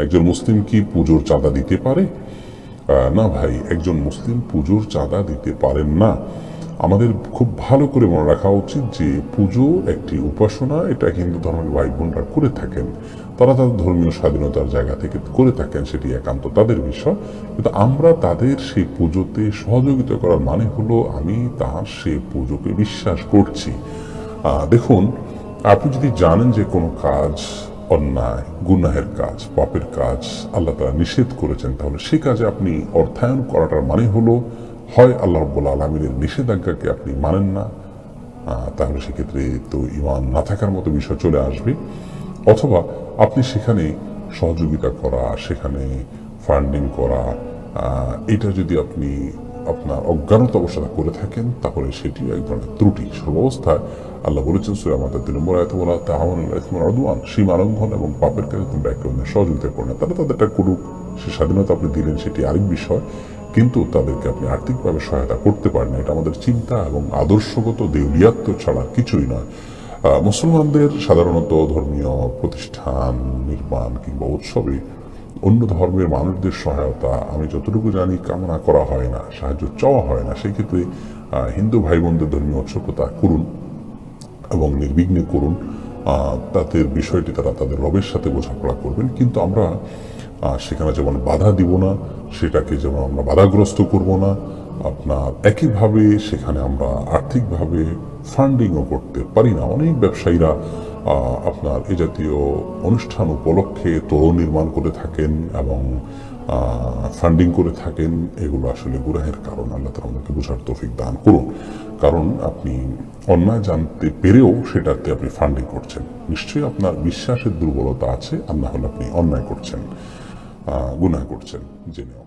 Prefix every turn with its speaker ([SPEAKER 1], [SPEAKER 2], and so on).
[SPEAKER 1] একজন মুসলিম কি পুজোর চাঁদা দিতে পারে? না ভাই, একজন মুসলিম পুজোর চাঁদা দিতে পারেন না। আমাদের খুব ভালো করে মনে রাখা উচিত যে পুজো একটি উপাসনা, এটা হিন্দু ধর্মের ভাই বোনরা করে থাকেন। তারা তাদের ধর্মীয় স্বাধীনতার জায়গা থেকে করে থাকেন, সেটি একান্ত তাদের বিষয়। কিন্তু আমরা তাদের সেই পুজোতে সহযোগিতা করার মানে হলো আমি তার সেই পুজোকে বিশ্বাস করছি। দেখুন, আপনি যদি জানেন যে কোনো কাজ অন্যায়, গুনাহের কাজ, পাপের কাজ আল্লাহ তারা নিষেধ করেছেন। তাহলে সে কাজে আপনি অর্থায়ন করাটার মানে হলো, হয় আল্লাহ রব্বুল আলমিনের নিষেধাজ্ঞাকে আপনি মানেন না তাহলে সেক্ষেত্রে তো ইমান না থাকার মতো বিষয় চলে আসবে। অথবা আপনি সেখানে সহযোগিতা করা, সেখানে ফান্ডিং করা এটা যদি আপনি আপনার অজ্ঞানত অবস্থা করে থাকেন, তাহলে সেটিও এক ধরনের ত্রুটি। সর্বাবস্থায় আল্লাহ বলেছেন, সুরা আমাদের দিন মোরায়ত বলা তাহমান এবং পাপের কাজে তোমরা একে অন্যের সহযোগিতা করো না। তারা তাদেরটা করুক, সে স্বাধীনতা আপনি দিলেন, সেটি আরেক বিষয়। কিন্তু তাদেরকে আপনি আর্থিকভাবে সহায়তা করতে পারেন না। এটা আমাদের চিন্তা এবং আদর্শগত দেউলিয়াত্ব ছাড়া কিছুই নয়। মুসলমানদের সাধারণত ধর্মীয় প্রতিষ্ঠান, নির্মাণ কিংবা উৎসবে অন্য ধর্মের মানুষদের সহায়তা আমি যতটুকু জানি কামনা করা হয় না, সাহায্য চাওয়া হয় না। সেই ক্ষেত্রে হিন্দু ভাই বোনদের ধর্মীয় উৎসবতা করুন এবং নির্বিঘ্নে করুন। তাদের বিষয়টি তারা তাদের রবের সাথে বোঝাপড়া করবেন। কিন্তু আমরা সেখানে যেমন বাধা দিব না, সেটাকে যেমন আমরা বাধাগ্রস্ত করব না, আপনার একইভাবে সেখানে আমরা আর্থিকভাবে ফান্ডিংও করতে পারি না। অনেক ব্যবসায়ীরা আপনার এ জাতীয় অনুষ্ঠান উপলক্ষে তরুণ নির্মাণ করে থাকেন এবং ফান্ডিং করে থাকেন, এগুলো আসলে গুরাহের কারণ। আল্লাহ তালা আমাদেরকে বোঝার তৌফিক দান করুন। কারণ আপনি অন্যায় জানতে পেরেও সেটাতে আপনি ফান্ডিং করছেন। নিশ্চয়ই আপনার বিশ্বাসের দুর্বলতা আছে, আর না হলে আপনি অন্যায় করছেন গুনাহ করছেন, জেনেও।